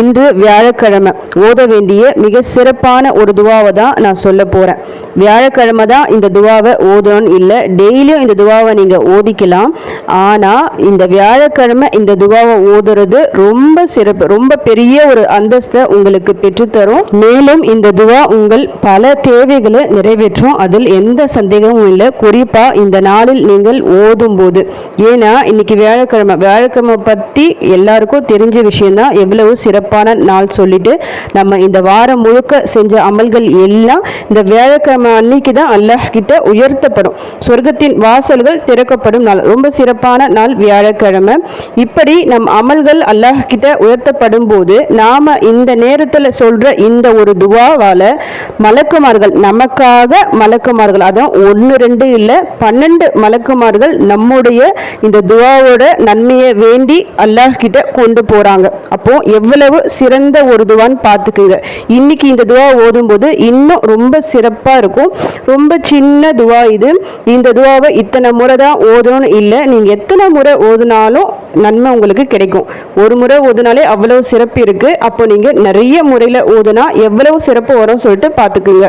இன்று வியாழக்கிழமை. ஓத வேண்டிய மிக சிறப்பான ஒரு துவாவை தான் நான் சொல்ல போகிறேன் வியாழக்கிழமை தான் இந்த துவாவை ஓதணும்னு இல்லை டெய்லியும் இந்த துவாவை நீங்கள் ஓதிக்கலாம். ஆனால் இந்த வியாழக்கிழமை இந்த துவாவை ஓதுறது ரொம்ப சிறப்பு ரொம்ப பெரிய ஒரு அந்தஸ்தை உங்களுக்கு பெற்றுத்தரும். மேலும் இந்த துவா உங்கள் பல தேவைகளை நிறைவேற்றும். அதில் எந்த சந்தேகமும் இல்லை. குறிப்பாக இந்த நாளில் நீங்கள் ஓதும் போது ஏன்னா இன்னைக்கு வியாழக்கிழமை வியாழக்கிழமை பற்றி எல்லாருக்கும் தெரிஞ்ச விஷயம்தான் எவ்வளவு சிறப்பு சிறப்பான நாள் சொல்லிட்டு நம்ம இந்த வாரம் முழுக்க செஞ்ச அமல்கள் எல்லாம் இந்த வியாழக்கிழமை அன்னைக்கு தான் அல்லாஹ் கிட்ட உயர்த்தப்படும். சொர்க்கத்தின் வாசல்கள் திறக்கப்படும் நாள். ரொம்ப சிறப்பான நாள் வியாழக்கிழமை. இப்படி நம் அமல்கள் அல்லாஹ் கிட்ட உயர்த்தப்படும் போது நாம இந்த நேரத்தில் சொல்ற இந்த ஒரு துவாவால மலக்குமார்கள் நமக்காக மலக்குமார்கள் அதான் ஒன்று ரெண்டு இல்லை பன்னெண்டு மலக்குமார்கள் நம்முடைய இந்த துவாவோட நன்மையை வேண்டி அல்லாஹ் கிட்ட கொண்டு போறாங்க. அப்போ எவ்வளவு சிறந்த ஒரு துவான்னு பார்த்துக்குங்க. இன்னைக்கு இந்த துவா ஓதும்போது இன்னும் ரொம்ப சிறப்பாக இருக்கும். ரொம்ப சின்ன துவா இது. இந்த துவாவை இத்தனை முறை தான் ஓதணும்னு இல்லை. நீங்கள் எத்தனை முறை ஓதுனாலும் நன்மை உங்களுக்கு கிடைக்கும். ஒரு முறை ஓதுனாலே அவ்வளவு சிறப்பு இருக்கு. அப்போ நீங்கள் நிறைய முறையில் ஓதுனா எவ்வளவு சிறப்பு வரும்னு சொல்லிட்டு பார்த்துக்குங்க.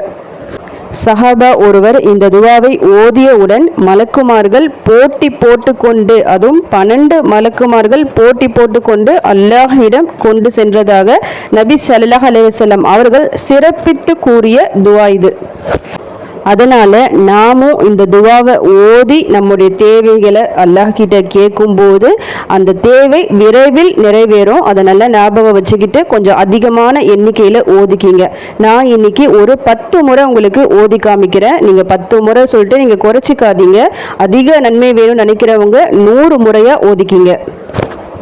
சஹாபா ஒருவர் இந்த துவாவை ஓதியவுடன் மலக்குமார்கள் போட்டி போட்டுக்கொண்டு அதுவும் பன்னெண்டு மலக்குமார்கள் போட்டி போட்டுக்கொண்டு அல்லாஹிடம் கொண்டு சென்றதாக நபி சல்லாஹ் அலைவசல்லம் அவர்கள் சிறப்பித்து கூறிய துவா இது. அதனால் நாமும் இந்த துவாவை ஓதி நம்முடைய தேவைகளை அல்லாஹ்கிட்ட கேட்கும்போது அந்த தேவை விரைவில் நிறைவேறும். அதை நல்லா ஞாபகம் வச்சுக்கிட்டு கொஞ்சம் அதிகமான எண்ணிக்கையில் ஓதிக்கிங்க. நான் இன்னைக்கு ஒரு பத்து முறை உங்களுக்கு ஓதி காமிக்கிறேன். நீங்கள் பத்து முறை சொல்லிட்டு நீங்கள் குறைச்சிக்காதீங்க. அதிக நன்மை வேணும்னு நினைக்கிறவங்க நூறு முறையாக ஓதிக்கிங்க.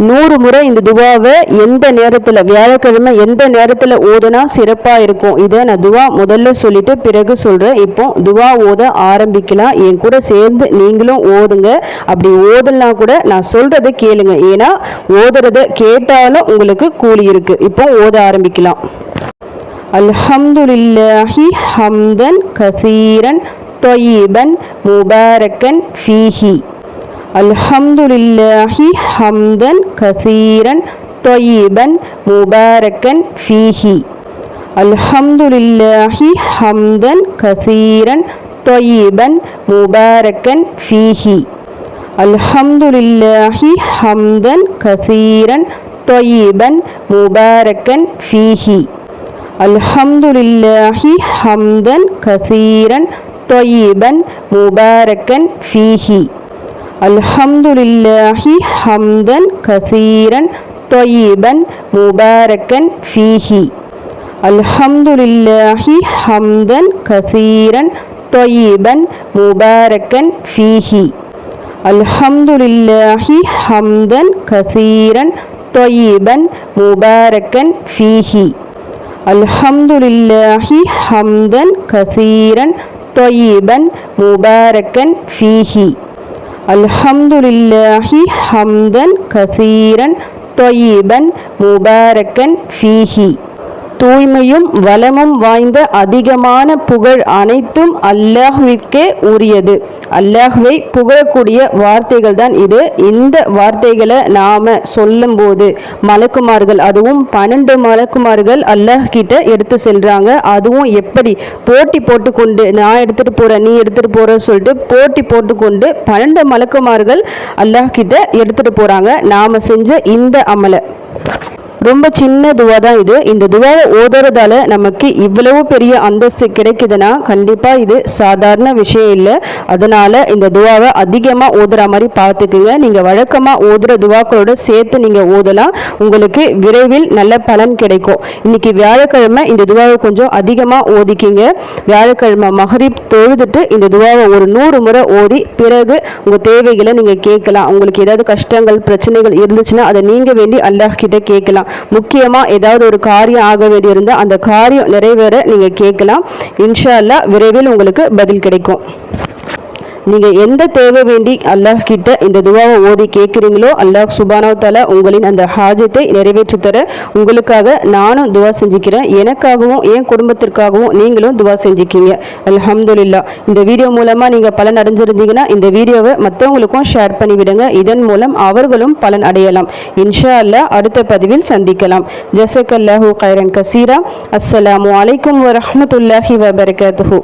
நூறு முறை இந்த துவாவை எந்த நேரத்தில் வியாழக்கிழமை எந்த நேரத்தில் ஓதுனா சிறப்பாக இருக்கும்? இதை நான் துவா முதல்ல சொல்லிட்டு பிறகு சொல்கிறேன் இப்போ துவா ஓத ஆரம்பிக்கலாம். என் கூட சேர்ந்து நீங்களும் ஓதுங்க. அப்படி ஓதலாம் கூட நான் சொல்கிறத கேளுங்க. ஏன்னா ஓதுறத கேட்டாலும் உங்களுக்கு கூலி இருக்குது இப்போ ஓத ஆரம்பிக்கலாம். அல்ஹம்துலில்லாஹி ஹம்தன் கசீரன் தொயீபன் முபாரக்கன் ஃபீஹி. الحمد لله حمدا كثيرا طيبا مباركا فيه. الحمد لله حمدا كثيرا طيبا مباركا فيه. الحمد لله حمدا كثيرا طيبا مباركا فيه. الحمد لله حمدا كثيرا طيبا مباركا فيه. الحمد لله حمدا كثيرا طيبا مباركا فيه. الحمد لله حمدا كثيرا طيبا مباركا فيه. الحمد لله حمدا كثيرا طيبا مباركا فيه. الحمد لله حمدا كثيرا طيبا مباركا فيه. الحمد لله حمدا كثيرا طيبا مباركا فيه. தூய்மையும் வளமும் வாய்ந்த அதிகமான புகழ் அனைத்தும் அல்லாஹ்விற்கே உரியது. அல்லாஹ்வை புகழக்கூடிய வார்த்தைகள் தான் இது. இந்த வார்த்தைகளை நாம சொல்லும்போது மலக்குமார்கள் அதுவும் பன்னெண்டு மலக்குமார்கள் அல்லாஹ் கிட்ட எடுத்து செல்றாங்க. அதுவும் எப்படி? போட்டி போட்டுக்கொண்டு நான் எடுத்துட்டு போறேன் நீ எடுத்துட்டு போற சொல்லிட்டு போட்டி போட்டுக்கொண்டு பன்னெண்டு மலக்குமார்கள் அல்லாஹ் கிட்ட எடுத்துட்டு போறாங்க. நாம செஞ்ச இந்த அமலை. ரொம்ப சின்ன துவா தான் இது. இந்த துவாவை ஓதுறதால நமக்கு இவ்வளவு பெரிய அந்தஸ்து கிடைக்குதுன்னா கண்டிப்பாக இது சாதாரண விஷயம் இல்லை. அதனால் இந்த துவாவை அதிகமாக ஓதுற மாதிரி பார்த்துக்குங்க. நீங்கள் வழக்கமாக ஓதுற துவாக்களோட சேர்த்து நீங்கள் ஓதலாம். உங்களுக்கு விரைவில் நல்ல பலன் கிடைக்கும். இன்னைக்கு வியாழக்கிழமை இந்த துவாவை கொஞ்சம் அதிகமாக ஓதிக்கிங்க. வியாழக்கிழமை மஹரீப் தொழுதுட்டு இந்த துவாவை ஒரு நூறு முறை ஓதி பிறகு உங்கள் தேவைகளை நீங்கள் கேட்கலாம். உங்களுக்கு ஏதாவது கஷ்டங்கள் பிரச்சனைகள் இருந்துச்சுன்னா அதை நீங்கள் வேண்டி அல்லாஹ் கிட்ட கேட்கலாம். முக்கியமாக ஏதாவது ஒரு காரியம் ஆக வேண்டியிருந்தால் அந்த காரியம் நிறைவேற நீங்கள் கேட்கலாம். இன்ஷா அல்லா விரைவில் உங்களுக்கு பதில் கிடைக்கும். நீங்கள் எந்த தேவை வேண்டி அல்லாஹ் கிட்ட இந்த துவாவை ஓதி கேட்குறீங்களோ அல்லாஹ் சுபானோ தலா உங்களின் அந்த ஹாஜத்தை நிறைவேற்றி தர உங்களுக்காக நானும் துவா செஞ்சுக்கிறேன். எனக்காகவும் என் குடும்பத்திற்காகவும் நீங்களும் துவா செஞ்சுக்கீங்க. அலமதுல்லா இந்த வீடியோ மூலமாக நீங்கள் பலன் அடைஞ்சிருந்தீங்கன்னா இந்த வீடியோவை மற்றவங்களுக்கும் ஷேர் பண்ணிவிடுங்க. இதன் மூலம் அவர்களும் பலன் அடையலாம். இன்ஷா அல்லா அடுத்த பதிவில் சந்திக்கலாம். ஜசக் அல்லாஹூ கைரன் கசீரா. அஸ்ஸலாமு அலைக்கும் வரமத்துல்லாஹி வபரகாத்துஹு.